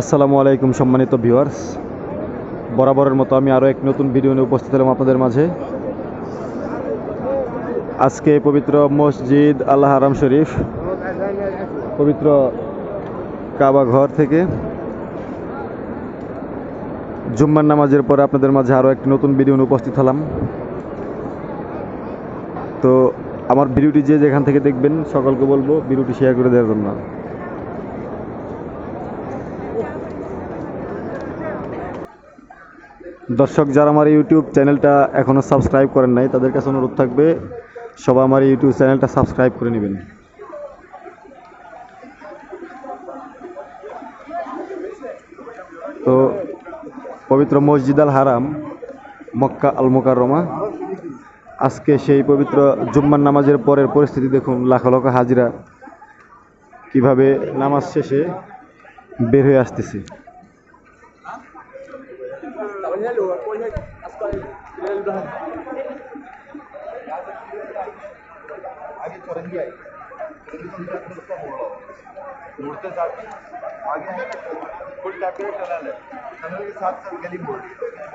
আসসালামু আলাইকুম সম্মানিত ভিউয়ার্স। বরাবরের মতো আমি আরও এক নতুন ভিডিও নিয়ে উপস্থিত হলাম আপনাদের মাঝে। আজকে পবিত্র মসজিদ আল্লাহ আরাম শরীফ, পবিত্র কাবা ঘর থেকে জুম্মার নামাজের পরে আপনাদের মাঝে আরও একটি নতুন ভিডিও নিয়ে উপস্থিত হলাম। তো আমার ভিডিওটি যে যেখান থেকে দেখবেন সকলকে বলব ভিডিওটি শেয়ার করে দেওয়ার জন্য। দর্শক যারা আমার ইউটিউব চ্যানেলটা এখনও সাবস্ক্রাইব করেন নাই, তাদের কাছে অনুরোধ থাকবে, সবাই আমার ইউটিউব চ্যানেলটা সাবস্ক্রাইব করে নেবেন। তো, পবিত্র মসজিদ আল হারাম, মক্কা আল মোকাররমা। আজকে সেই পবিত্র জুম্মার নামাজের পরের পরিস্থিতি দেখুন, লাখ লাখ হাজিরা কীভাবে নামাজ শেষে বের হয়ে আসতেছে। आगे चौरंगी आई मोड़ते साथ आगे है फुल टाइप का टनल है टनल के साथ साथ गली मोड़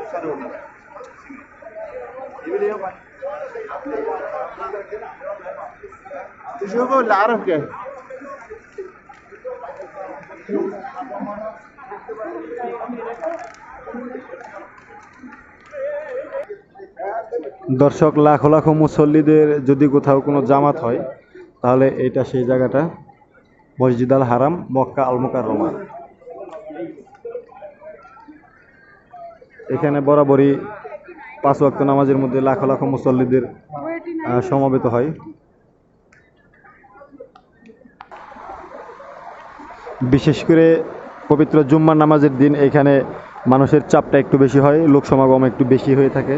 सर रोड है ये भी ले तुझे वो ला रख के Thank you. দর্শক লাখো লাখো মুসল্লিদের যদি কোথাও কোনো জামাত হয়, তাহলে এটা সেই জায়গাটা, মসজিদ আল হারাম, মক্কা আল মোকাররমা। এখানে বরাবরই পাঁচ ওয়াক্ত নামাজের মধ্যে লাখো লাখো মুসল্লিদের সমবেত হয়। বিশেষ করে পবিত্র জুম্মার নামাজের দিন এখানে মানুষের চাপটা একটু বেশি হয়, লোক সমাগম একটু বেশি হয়ে থাকে।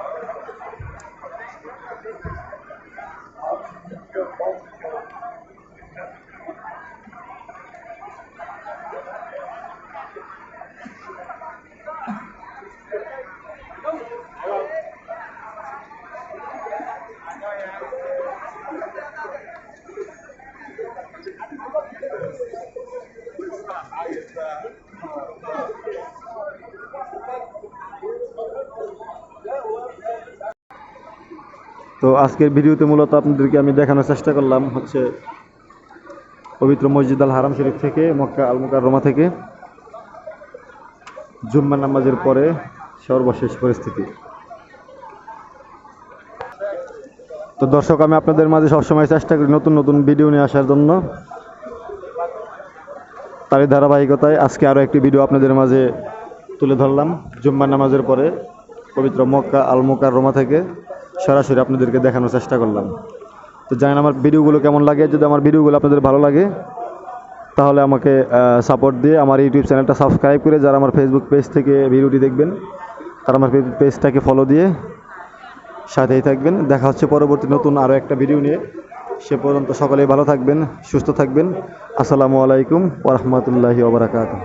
তো আজকের ভিডিওতে মূলত আপনাদেরকে আমি দেখানোর চেষ্টা করলাম হচ্ছে পবিত্র মসজিদ আল হারাম শরীফ থেকে, মক্কা আল রোমা থেকে। জুম্মা নামাজের পরে সর্বশেষ পরিস্থিতি। তো দর্শক, আমি আপনাদের মাঝে সবসময় চেষ্টা করি নতুন নতুন ভিডিও নিয়ে আসার জন্য। তারই ধারাবাহিকতায় আজকে আরও একটি ভিডিও আপনাদের মাঝে তুলে ধরলাম। জুম্মা নামাজের পরে পবিত্র মক্কা আল মোকার রোমা থেকে সরাসরি আপনাদেরকে দেখানোর চেষ্টা করলাম। তো জানেন আমার ভিডিওগুলো কেমন লাগে? যদি আমার ভিডিওগুলো আপনাদের ভালো লাগে, তাহলে আমাকে সাপোর্ট দিয়ে আমার ইউটিউব চ্যানেলটা সাবস্ক্রাইব করে যারা আমার ফেসবুক পেজ থেকে ভিডিওটি দেখবেন, তারা আমার ফেসবুক পেজটাকে ফলো দিয়ে সাথেই থাকবেন। দেখা হচ্ছে পরবর্তী নতুন আরও একটা ভিডিও নিয়ে। সে পর্যন্ত সকলেই ভালো থাকবেন সুস্থ থাকবেন। আসসালামু আলাইকুম ওরহমতুল্লাহি ওবরাকাতুহ